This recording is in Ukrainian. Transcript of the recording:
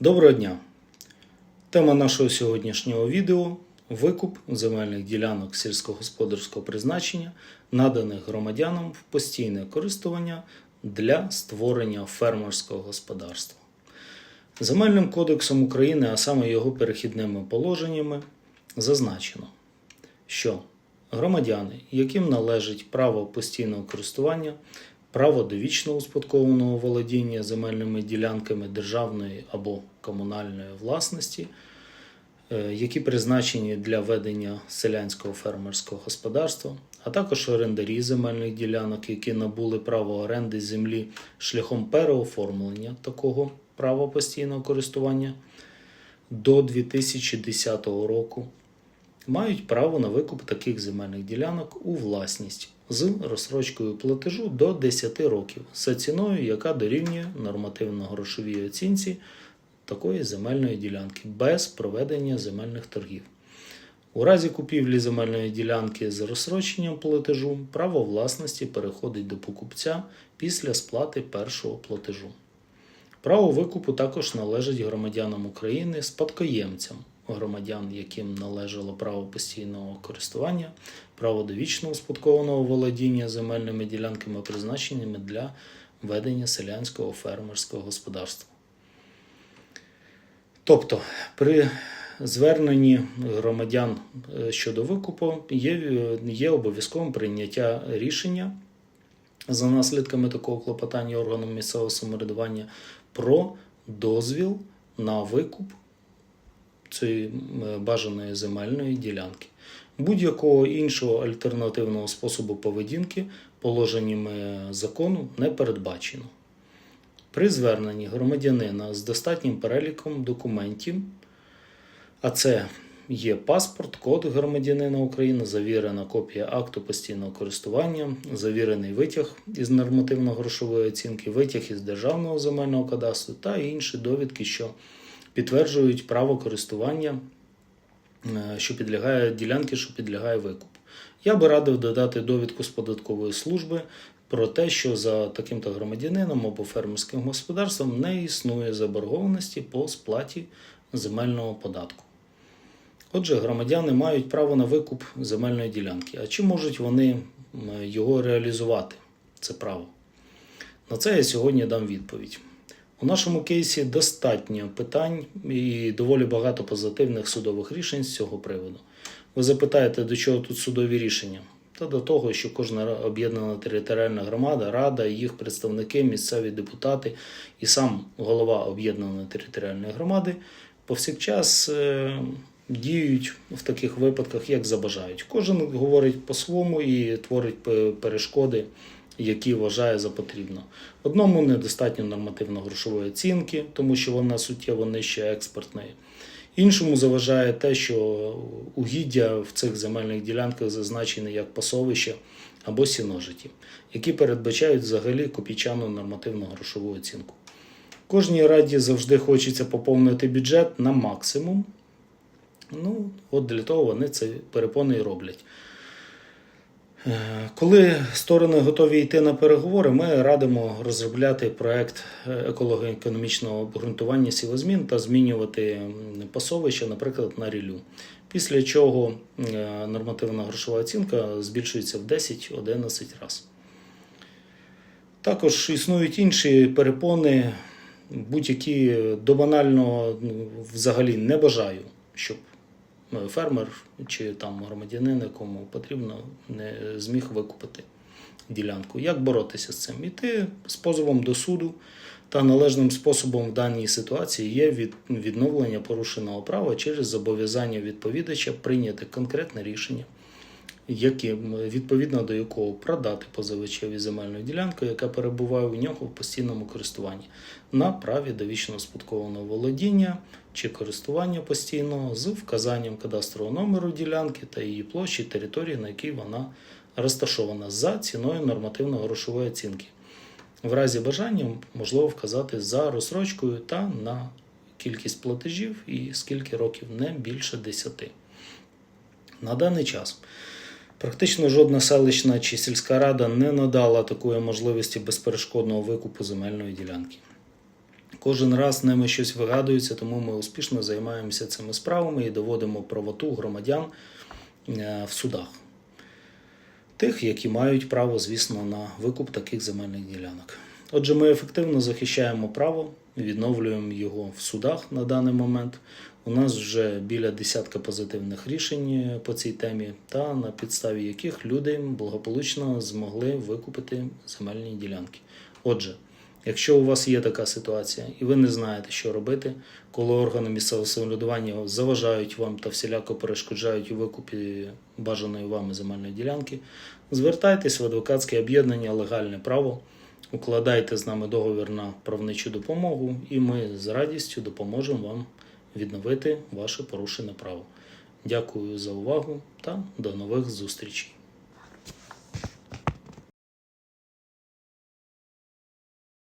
Доброго дня! Тема нашого сьогоднішнього відео викуп земельних ділянок сільськогосподарського призначення, наданих громадянам в постійне користування для створення фермерського господарства. Земельним кодексом України, а саме його перехідними положеннями, зазначено, що громадяни, яким належить право постійного користування, право довічного успадкованого володіння земельними ділянками державної або комунальної власності, е, які призначені для ведення селянського фермерського господарства, а також орендарі земельних ділянок, які набули право оренди землі шляхом переоформлення такого права постійного користування до 2010 року мають право на викуп таких земельних ділянок у власність з розсрочкою платежу до 10 років за ціною, яка дорівнює нормативно-грошовій оцінці такої земельної ділянки без проведення земельних торгів. У разі купівлі земельної ділянки з розсроченням платежу право власності переходить до покупця після сплати першого платежу. Право викупу також належить громадянам України спадкоємцям громадян, яким належало право постійного користування, право довічного успадкованого володіння земельними ділянками, призначеними для ведення селянського фермерського господарства. Тобто, при зверненні громадян е, щодо викупу є, е, є обов'язковим прийняття рішення за наслідками такого клопотання органом місцевого самоврядування про дозвіл на викуп цієї бажаної земельної ділянки. Будь-якого іншого альтернативного способу поведінки положеннями закону не передбачено. При зверненні громадянина з достатнім переліком документів, а це є паспорт, код громадянина України, завірена копія акту постійного користування, завірений витяг із нормативно-грошової оцінки, витяг із державного земельного кадастру та інші довідки, що підтверджують право користування, е, що підлягає ділянки, що підлягає викупу. Я би радив додати довідку з податкової служби про те, що за таким-то громадянином або фермерським господарством не існує заборгованості по сплаті земельного податку. Отже, громадяни мають право на викуп земельної ділянки. А чи можуть вони його реалізувати? Це право. На це я сьогодні дам відповідь. У нашому кейсі достатньо питань і доволі багато позитивних судових рішень з цього приводу. Ви запитаєте, до чого тут судові рішення? Та до того, що кожна об'єднана територіальна громада, рада, їх представники, місцеві депутати і сам голова об'єднаної територіальної громади повсякчас е, діють в таких випадках, як забажають. Кожен говорить по-своєму і творить перешкоди, які вважає за потрібно. Одному недостатньо нормативно-грошової оцінки, тому що вона суттєво нижче експортної. Іншому заважає те, що угіддя в цих земельних ділянках зазначені як пасовище або сіножиті, які передбачають взагалі копійчану нормативно-грошову оцінку. Кожній раді завжди хочеться поповнити бюджет на максимум. Ну, от для того вони це перепони і роблять. Е, Коли сторони готові йти на переговори, ми радимо розробляти проект е, еколого-економічного обґрунтування сівозмін та змінювати пасовище, наприклад, на рілю. Після чого е, нормативна грошова оцінка збільшується в 10-11 разів. Також існують інші перепони, будь-які до банального взагалі не бажаю, щоб фермер чи там громадянин, якому потрібно, не зміг викупити ділянку. Як боротися з цим? Іти з позовом до суду та належним способом в даній ситуації є від, відновлення порушеного права через зобов'язання відповідача прийняти конкретне рішення, яким, відповідно до якого продати позивачеві земельну ділянку, яка перебуває у нього в постійному користуванні, на праві довічно спадкованого володіння чи користування постійного з вказанням кадастрового номеру ділянки та її площі території, на якій вона розташована за ціною нормативно-грошової оцінки. В разі бажання можливо вказати за розсрочкою та на кількість платежів і скільки років не більше 10. На даний час практично жодна селищна чи сільська рада не надала такої можливості безперешкодного викупу земельної ділянки. Кожен раз ними щось вигадується, тому ми успішно займаємося цими справами і доводимо правоту громадян е, в судах. Тих, які мають право, звісно, на викуп таких земельних ділянок. Отже, ми ефективно захищаємо право, відновлюємо його в судах на даний момент. У нас вже біля десятка позитивних рішень по цій темі, та на підставі яких люди благополучно змогли викупити земельні ділянки. Отже, якщо у вас є така ситуація і ви не знаєте, що робити, коли органи місцевого самоврядування заважають вам та всіляко перешкоджають у викупі бажаної вами земельної ділянки, звертайтесь в адвокатське об'єднання Легальне право. Укладайте з нами договір на правничу допомогу, і ми з радістю допоможемо вам відновити ваше порушене право. Дякую за увагу та до нових зустрічей.